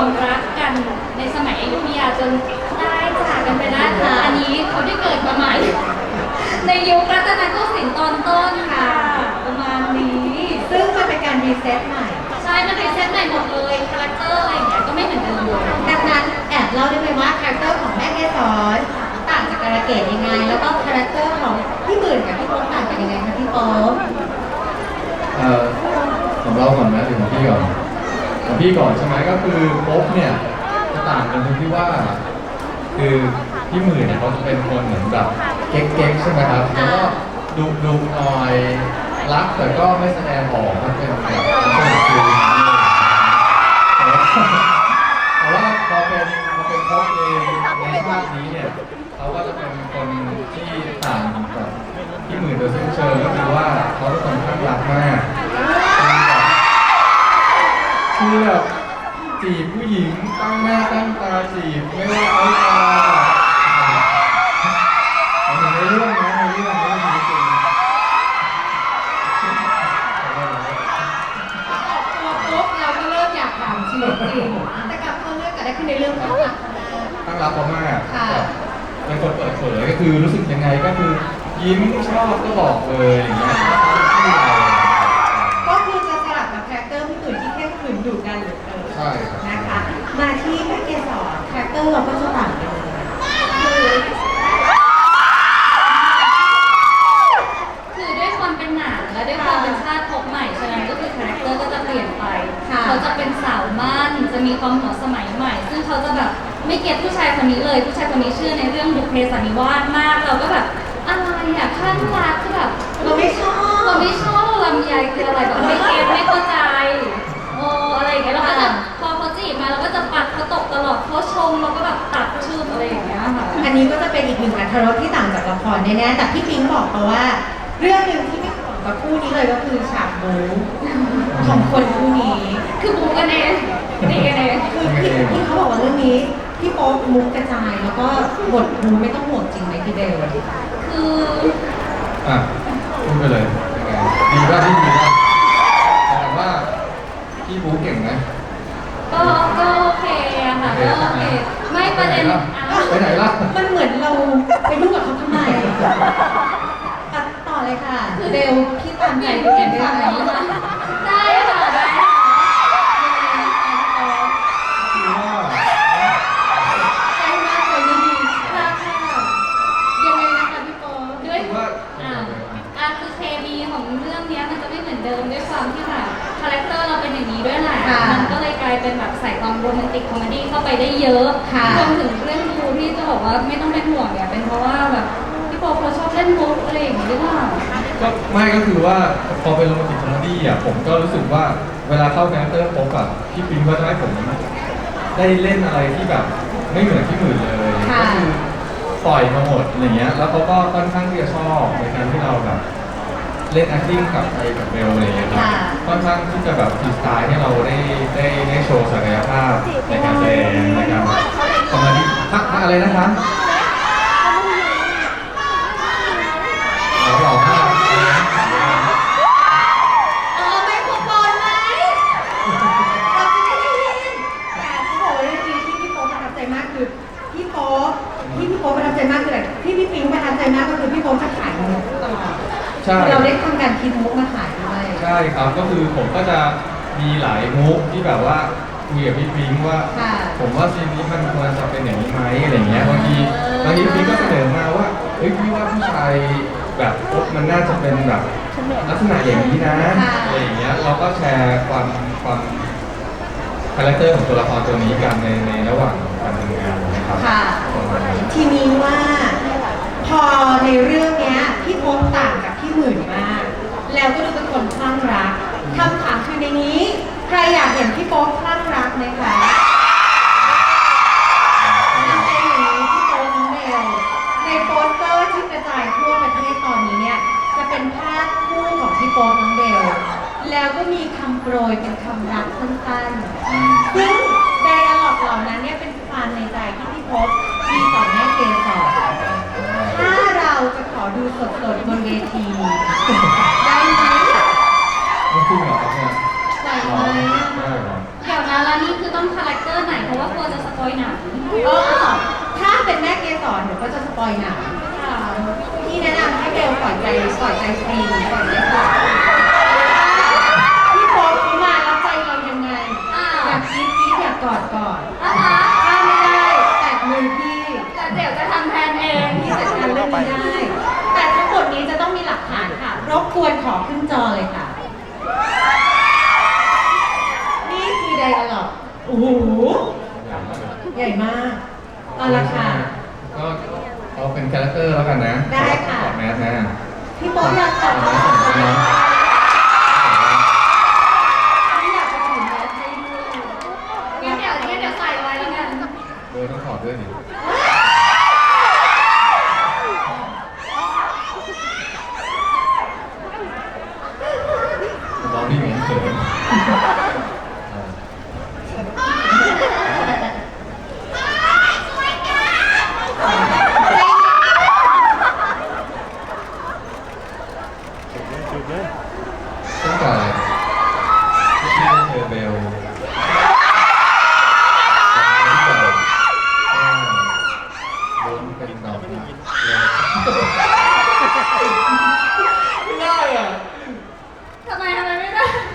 เขาครองรักกันในสมัยอยุธยาจนได้จากกันไปได้ค่ะอันนี้เขาได้เกิดมาใหม่ ในยุครัตนโกสินทร์ตอนต้นค่ะ ประมาณนี้ ซึ่งมันเป็นการรีเซ็ตใหม่ ใช่มันเป็นเซตใหม่หมดเลยคาแรคเตอร์อะไรอย่างเงี้ยก็ไม่เหมือนเดิมเลยดังนั้นแอบเล่าได้ไหมว่าคาแรคเตอร์ของแม่เกศรต่างจากการะเกดยังไง แล้วก็คาแรคเตอร์ของพี่หมื่นกับพี่โป๊ปต่างกันยังไงคะพี่โป๊ปเอ่อของเราก่อนนะหรือของพี่ก่อน ของพี่ก่อนใช่ไหมก็คือโป๊ปเนี่ยจะต่างกันตรงที่ว่า คือพี่หมื่นเนี่ยเขาจะเป็นคนเหมือนแบบเก๊กๆใช่ไหมครับแล้วก็ดุดุหน่อยรักแต่ก็ไม่แสดงออกมันเป็นแบบลักษณะคือแต่ว่าพอเป็นพอเป็นโป๊ปเองในชาตินี้เนี่ยเขาก็จะเป็นคนที่ต่างกับพี่หมื่นโดยสิ้นเชิงก็คือว่าเขาเป็นคนข้างรักมาก คือแบบจีบผู้หญิงตั้งหน้าตั้งตาจีบไม่ว่าเอาตาเอาในเรื่องนะในเรื่องไม่ได้จริงตัวปุ๊บเราก็เริ่มอยากถามชีวิตจริงแต่กลับเข้าเรื่องกันได้ขึ้นในเรื่องของรักตั้งรับเขามากค่ะแบบเป็นคนเปิดเผยก็คือรู้สึกยังไงก็คือยิ้มชอบก็บอกเลยอย่างเงี้ย นใช่ครับนะคะมาที่แม่เกศรคาแรคเตอร์เราก็จะต่างกันเลยคือคือด้วยความเป็นหนังและด้วยความเป็นชาติภพใหม่ฉะนั้นก็คือคาแรคเตอร์ก็จะเปลี่ยนไปค่ะเขาจะเป็นสาวมั่นจะมีความหัวสมัยใหม่ ซึ่งเขาจะแบบไม่เก็ตผู้ชายคนนี้เลย ผู้ชายคนนี้เชื่อในเรื่องบุพเพสันนิวาสมาก เราก็แบบอะไรอะข้างรักคือแบบเราไม่ชอบเราไม่ชอบลำไยคืออะไรแบบไม่เก็ตไม่เข้าใจโอ้อะไรอย่างเงี้ยเราก็จะ พอเขาจีบมาเราก็จะปัดเขาตกตลอดเขาชมเราก็แบบตัดชื่ออะไรอย่างเงี้ยค่ะ อันนี้ก็จะเป็นอีกหนึ่งอัธรสที่ต่างจากละครแน่ๆแต่พี่ปิงบอกมาว่า เรื่องหนึ่งที่ไม่เหมือนกับคู่นี้เลยก็คือฉากบู๊ของคนคู่นี้คือบูกันเองตีกันเองคือพี่พี่เขาบอกว่าเรื่องนี้พี่โป๊ปมุกกระจายแล้วก็บทบู๊ไม่ต้องห่วงจริงไหมพี่เบลคืออะพูดไปเลยยังไงดีป่ะที่ดีป่ะแต่ว่าพี่บู๊เก่งไหม ก็ก็โอเคอะค่ะก็โอเคไม่ประเด็นอะไปไหนล่ะ มันเหมือนเราไปยุ่งกับเขาทำไมอะต่อเลยค่ะเบลพี่ตามใจพี่เบลได้ไหม ได้ค่ะได้ค่ะ คือว่า ใจมากใจไม่ดีราคายังไงนะคะพี่โป๊ป ด้วย คือว่า อ่าอะคือเคมีของเรื่องเนี้ยมันจะไม่เหมือนเดิมด้วยความที่แบบคาแรคเตอร์เราเป็นอย่างนี้ด้วยแหละ ค่ะ มันก็เลยกลายเป็นแบบใส่ความโรแมน ติกคอมเมดี้เข้าไปได้เยอะค่ะรวมถึงเรื่องดูที่จะบอกว่าไม่ต้องเป็นห่วงเนี่ยเป็นเพราะว่าแบบพี่โป๊ปเขาชอบเล่นมุกอะไรอย่างงี้หรือเปล่าก็ไม่ก็คือว่าพอเป็นโรแมนติกคอมเมดี้อะผมก็รู้สึกว่าเวลาเข้าแครคเตอร์ผมกับพี่ปิงก็จะให้ผมได้เล่นอะไรที่แบบไม่เหมือนที่อื่นเลยก็คือปล่อยมาหมดอะไรเงี้ยแล้วเขาก็ค่อนข้างที่จะชอบในการที่เราแบบ เล่น acting กับไอกับเบลอะไรเงี้ยครับค่ะค่อนข้างที่จะแบบฟรีสไตล์ให้เราได้ได้ได้โชว์ศักยภาพในการแสดงในการคอมเมดี้ทักอะไรนะคะเราหล่อมากอะไรนะเออไม่ควรบอลไหมเราจะไม่ได้ยินแต่เขาบอกว่าจริงๆที่พี่โป๊ปประทับใจมากคือพี่โป๊ปที่พี่โป๊ปประทับใจมากคืออะไรที่พี่ปิงประทับใจมากก็คือพี่โป๊ปจะขายมุกตลอดใช่ เราได้ทำการคิดมุกมาขายด้วยใช่ครับก็คือผมก็จะมีหลายมุกที่แบบว่าคุยกับพี่ปิงว่า ค่ะ ผมว่าซีนนี้มันควรจะเป็นอย่างนี้ไหมอะไรเงี้ยบางทีอ่าบางทีพี่ก็เสนอมาว่าเฮ้ยพี่ว่าผู้ชายแบบมันน่าจะเป็นแบบลักษณะอย่างนี้นะอะไรอย่างเงี้ยเราก็แชร์ความความคาแรคเตอร์ของตัวละครตัวนี้กันในในระหว่างการทำงานนะครับค่ะ ประมาณนั้น ทีนี้ว่า พอในเรื่องเนี้ยพี่โป๊ปต่างกับ พี่หมื่นมาก แล้วก็ดูเป็นคนคลั่งรักคำถามคือในนี้ ใครอยากเห็นพี่โป๊ปคลั่งรักไหมคะมันเป็นอย่างนี้พี่โป๊ปน้องเบลในโปสเตอร์ที่กระจายทั่วประเทศตอนนี้เนี่ยจะเป็นภาพคู่ของพี่โป๊ปน้องเบลแล้วก็มีคำโปรยเป็นคำรักสั้นๆซึ่งไดอะล็อกเหล่านั้นเนี่ยเป็นความในใจที่พี่พบมี ขอดูสดๆบนเวที ละค่ะ ก็เอาเป็นคาแรคเตอร์แล้วกันนะได้ค่ะ ถอดแมสนะพี่โป๊ปอยากตอบถอดคำแมถามสไหม ใส่น้อง พี่อยากจะถึงแมสให้ด้วย งั้นเดี๋ยวงั้นเดี๋ยวใส่ไว้แล้วกัน โดยต้องถอดด้วยดิร้องพี่เหมือนเขินเออตั้งแต่ที่ได้เจอเบลตั้งแต่ก็ล้นเป็นดอกรักเลยไม่ได้อะ ทำไมทำไม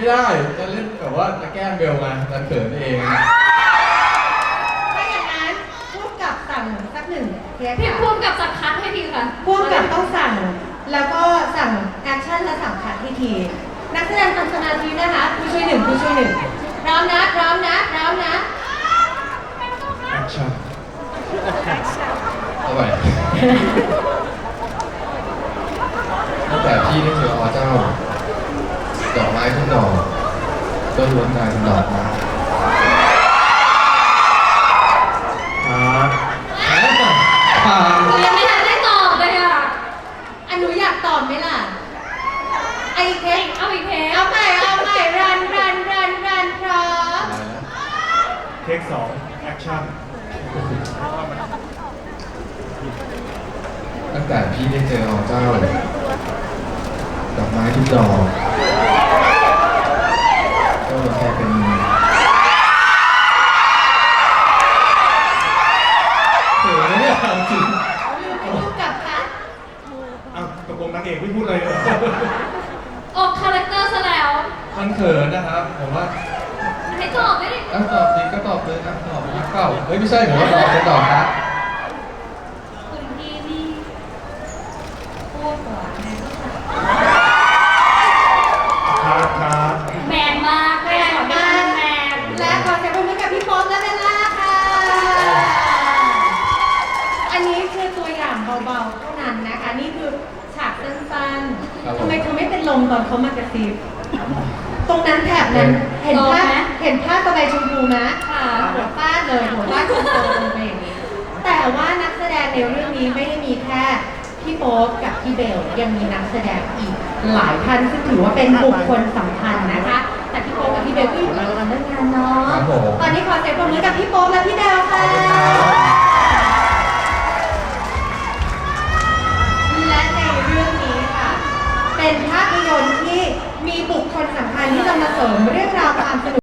ไม่ได้ไม่ได้จะเล่นแบบว่าจะแกล้งเบลมาจะเขินเอง ถ้าอย่างนั้นพูดกับสั่งสักหนึ่งเทปพี่ค่ะพุ่มกับสักคัดให้ทีค่ะพ่วงกับต้องสั่ง แล้วก็สั่งแอคชั่นและสั่งคัดให้ทีนักแสดงทำสมาธินะคะผู้ช่วยหนึ่งผู้ช่วยหนึ่งพร้อมนะพร้อมนะพร้อมนะ แอคชั่นเอาไปตั้งแต่พี่ได้เจออเจ้า ดอกไม้ทุกดอกก็ล้วนกลายเป็นดอกไม้ครับผ่านหนูยังไม่ทันได้ตอบเลยอะอันหนูอยากตอบไหมล่ะไอเทคเอาอีกเพลงเอาใหม่เอาใหม่รันรันรันรันพร้อมอะไรนะเทคสองแอคชั่นตั้งแต่พี่ได้เจออเจ้าดอกไม้ทุกดอกก็ แค่เป็นเขินนะเนี่ยจริงลืมไปพูดกับคัดอ้าวตกลงนางเอกไม่พูดอะไรเลยเหรอออกคาแรคเตอร์ซะแล้ว มันเขินนะครับผมว่าให้ตอบไม่ได้ อะตอบจริงก็ตอบเลยนะตอบรักเก่าเฮ้ยไม่ใช่ผมว่าตอบจะตอบนะ คุณพี่นี่พูดก่อนนะ คาร์ดคาร์ด แมนมากแมนมากแมน และขอเสียงปรบมือกับพี่โป๊ปและเบลล่าค่ะ อันนี้คือตัวอย่างเบาๆเท่านั้นนะคะ นี่คือฉากสั้น ครับ ๆ ผม ทำไมเธอไม่เป็นลมตอนเขามากระซิบตรงนั้นแถบนั้นเห็นภาพเห็นภาพสบายชมพูไหมค่ะหัวฟาดเลยหัวฟาดคอนโทรลงไปอย่างนี้แต่ว่านักแสดงในเรื่องนี้ไม่ได้มีแค่พี่โป๊ปกับพี่เบลยังมีนักแสดงอีกหลายท่านซึ่งถือว่าเป็นบุคคลสำคัญนะคะ แต่พี่โป๊ปกับพี่เบลก็อยู่กับเราเรื่องงานเนาะครับผมตอนนี้ขอเสียงปรบมือกับพี่โป๊ปและพี่เบลค่ะ เป็นภาพยนตร์ที่มีบุคคลสำคัญที่จะมาเสริมเรื่องราวความสนุก